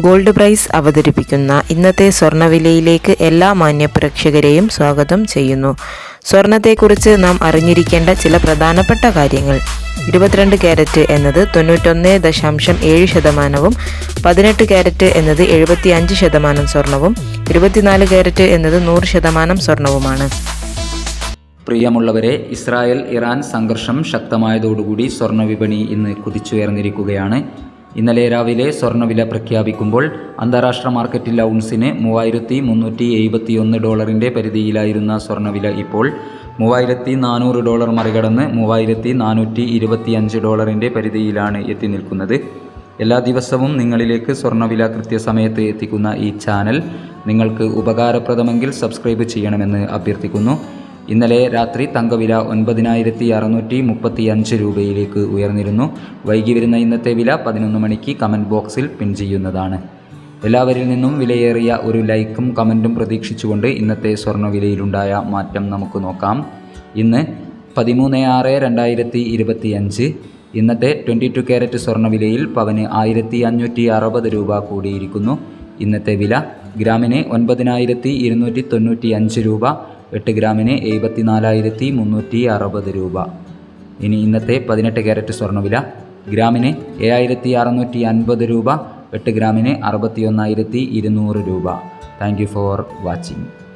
Gold price അവതരിപ്പിക്കുന്ന ഇന്നത്തെ സ്വർണവിലയിലേക്ക് എല്ലാ മാന്യപ്രേക്ഷകരെയും സ്വാഗതം ചെയ്യുന്നു. സ്വർണത്തെക്കുറിച്ച് നാം അറിഞ്ഞിരിക്കേണ്ട ചില പ്രധാനപ്പെട്ട കാര്യങ്ങൾ. ഇരുപത്തിരണ്ട് ക്യാരറ്റ് എന്നത് തൊണ്ണൂറ്റൊന്ന് ദശാംശം ഏഴ് ശതമാനവും പതിനെട്ട് ക്യാരറ്റ് എന്നത് എഴുപത്തി അഞ്ച് ശതമാനം സ്വർണവും ഇരുപത്തിനാല് ക്യാരറ്റ് എന്നത് നൂറ് ശതമാനം സ്വർണവുമാണ്. പ്രിയമുള്ളവരെ ഇസ്രായേൽ ഇറാൻ സംഘർഷം ശക്തമായതോടുകൂടി സ്വർണ വിപണി ഇന്ന് കുതിച്ചുയർന്നിരിക്കുകയാണ്. ഇന്നലെ രാവിലെ സ്വർണവില പ്രഖ്യാപിക്കുമ്പോൾ അന്താരാഷ്ട്ര മാർക്കറ്റിൽ ഔൺസിന് മൂവായിരത്തി മുന്നൂറ്റി എഴുപത്തി ഒന്ന് ഡോളറിന്റെ പരിധിയിലായിരുന്ന സ്വർണവില ഇപ്പോൾ മൂവായിരത്തി നാനൂറ് ഡോളർ മറികടന്ന് മൂവായിരത്തി നാനൂറ്റി ഇരുപത്തി അഞ്ച് ഡോളറിന്റെ പരിധിയിലാണ് എത്തി നിൽക്കുന്നത്. എല്ലാ ദിവസവും നിങ്ങളിലേക്ക് സ്വർണവില കൃത്യസമയത്ത് എത്തിക്കുന്ന ഈ ചാനൽ നിങ്ങൾക്ക് ഉപകാരപ്രദമെങ്കിൽ സബ്സ്ക്രൈബ് ചെയ്യണമെന്ന് അഭ്യർത്ഥിക്കുന്നു. ഇന്നലെ രാത്രി തങ്കവില ഒൻപതിനായിരത്തി അറുന്നൂറ്റി മുപ്പത്തി അഞ്ച് രൂപയിലേക്ക് ഉയർന്നിരുന്നു. വൈകി വരുന്ന ഇന്നത്തെ വില പതിനൊന്ന് മണിക്ക് കമന്റ് ബോക്സിൽ പിൻ ചെയ്യുന്നതാണ്. എല്ലാവരിൽ നിന്നും വിലയേറിയ ഒരു ലൈക്കും കമന്റും പ്രതീക്ഷിച്ചുകൊണ്ട് ഇന്നത്തെ സ്വർണവിലയിലുണ്ടായ മാറ്റം നമുക്ക് നോക്കാം. ഇന്ന് പതിമൂന്ന് ആറ് രണ്ടായിരത്തി ഇരുപത്തി അഞ്ച് ഇന്നത്തെ ട്വന്റി ടു ക്യാരറ്റ് സ്വർണവിലയിൽ പവന് ആയിരത്തി അഞ്ഞൂറ്റി അറുപത് രൂപ കൂടിയിരിക്കുന്നു. ഇന്നത്തെ വില ഗ്രാമിന് ഒൻപതിനായിരത്തി ഇരുന്നൂറ്റി തൊണ്ണൂറ്റി അഞ്ച് രൂപ. എട്ട് ഗ്രാമിന് എഴുപത്തി നാലായിരത്തി മുന്നൂറ്റി അറുപത് രൂപ. ഇനി ഇന്നത്തെ പതിനെട്ട് ക്യാരറ്റ് സ്വർണവില ഗ്രാമിന് ഏഴായിരത്തി അറുന്നൂറ്റി അൻപത് രൂപ എട്ട് ഗ്രാമിന് അറുപത്തി ഒന്നായിരത്തി ഇരുന്നൂറ് രൂപ. Thank you for watching.